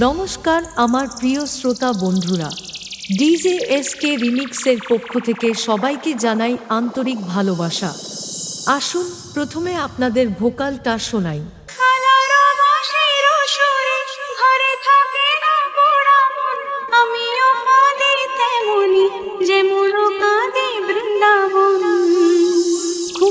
নমস্কার, আমার প্রিয় শ্রোতা বন্ধুরা। ডিজে এস কে রিমিক্সের পক্ষ থেকে সবাইকে জানাই আন্তরিক ভালোবাসা। আসুন, প্রথমে আপনাদের ভোকালটা শোনাই। কালারা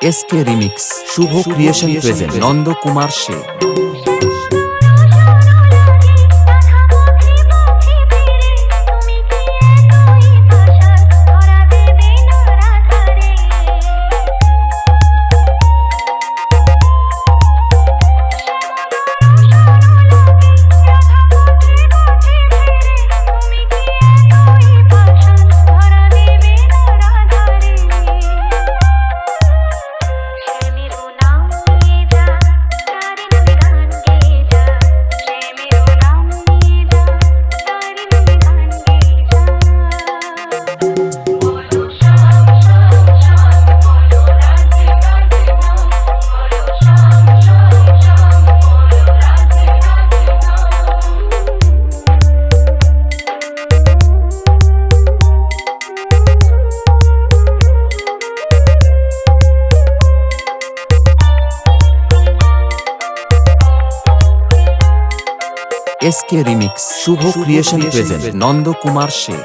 SK remix Shubho creation present Nanda Kumar সে SK remix Shubho creation present Nanda Kumar সে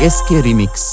এসকে রিমিক্স